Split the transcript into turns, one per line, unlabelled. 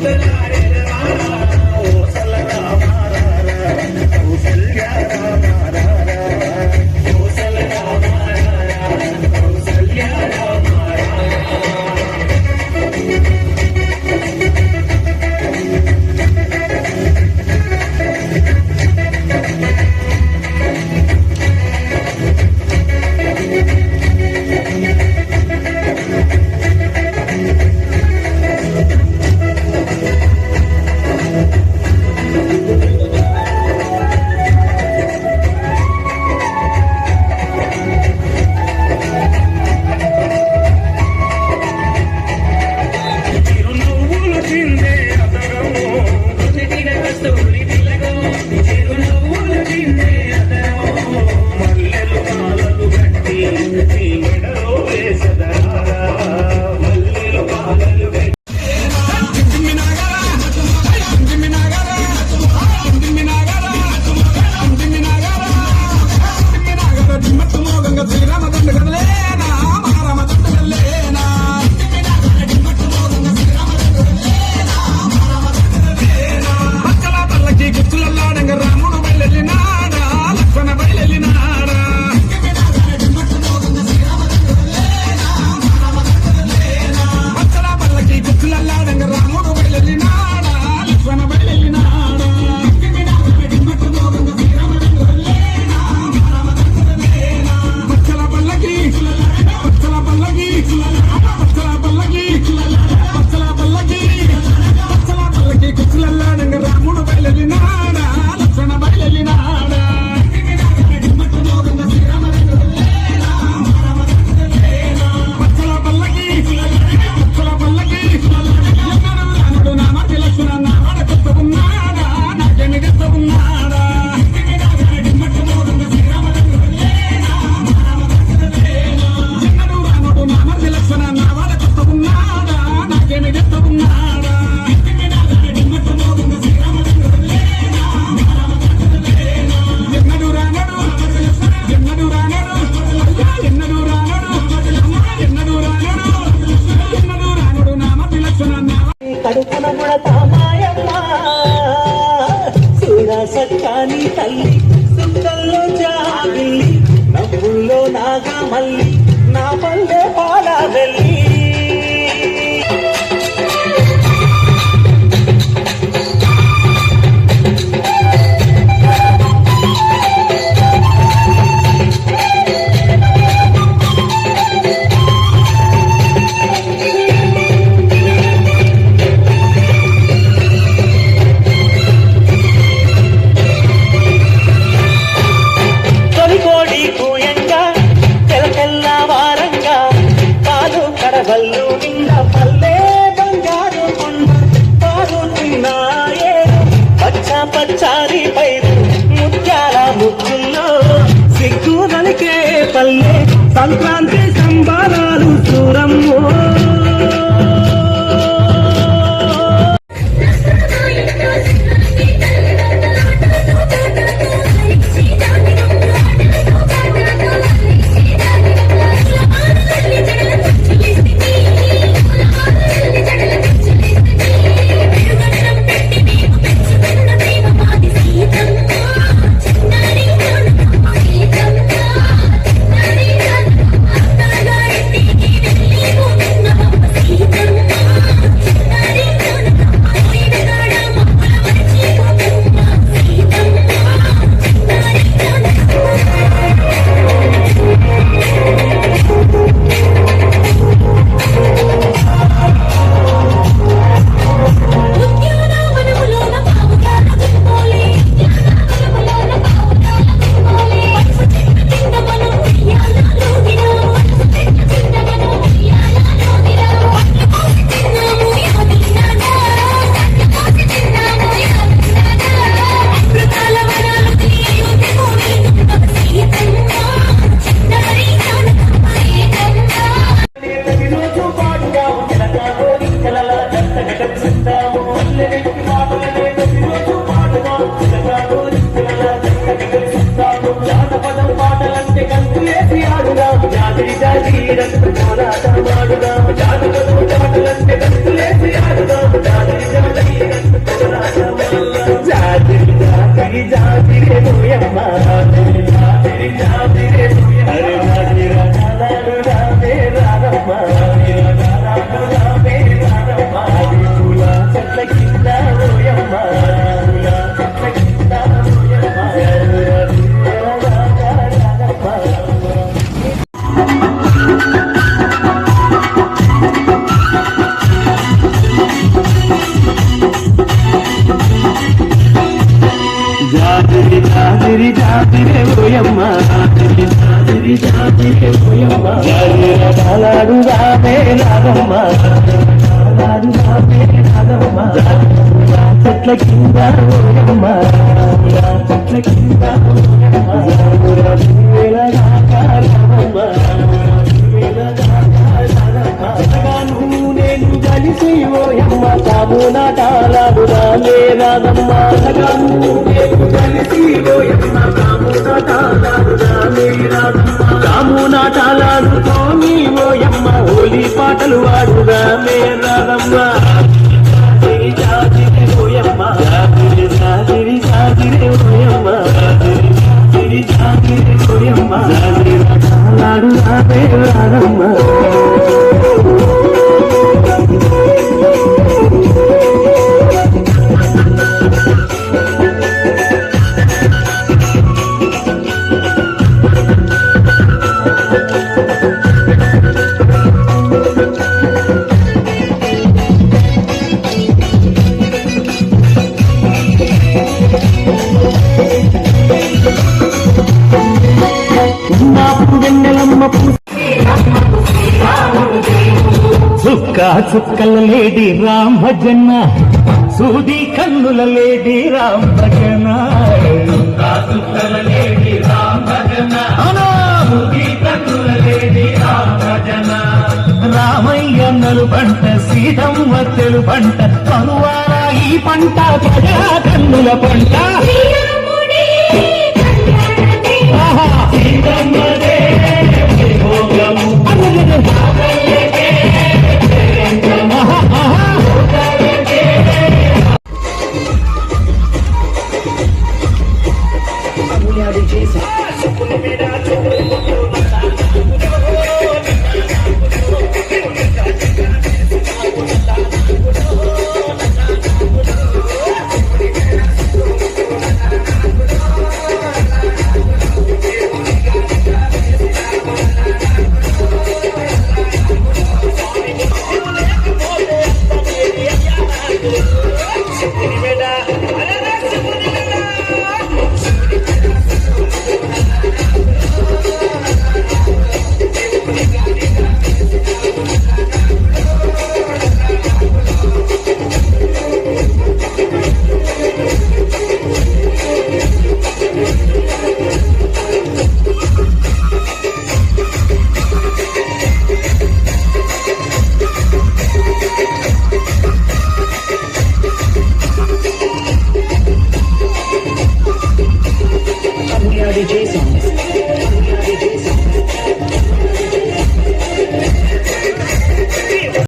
the you. மல்லி Sankranti
mira,
జాజిరి జాతిరే జాజిరే ఓయమ్మ. జాజిరి జాజిరి జాజిరే ఓయమ్మ. జాజిర కాలాడు రామే నాగమ్మ కాలాడు రామే రాగమ్మ చెట్ల కింద ఓయమ్మ. చెట్ల కింద ఓయమ్మ. జాముర వేల రాగమ్మ నేను కలిసి ఓయమ్మ తాము నాటాలాడు రాలే రాగమ్మ నేను కలిసి ఓయమ్మ తాము హోలీ పాటలు వాడు రాలే రాగమ్మ జాజిరి జాజిరి ఓయమ్మ చుక్కల లేడి రామ్ భజన సూది కన్నుల లేడి రామ్ భజన చుక్కల లేడి రామ్ భజన సూది కన్నుల లేడి రామ్ భజన రామయ్య నలు పంట సీతమ్మ తెలు పంట కనువారా ఈ పంట కన్నుల పంట.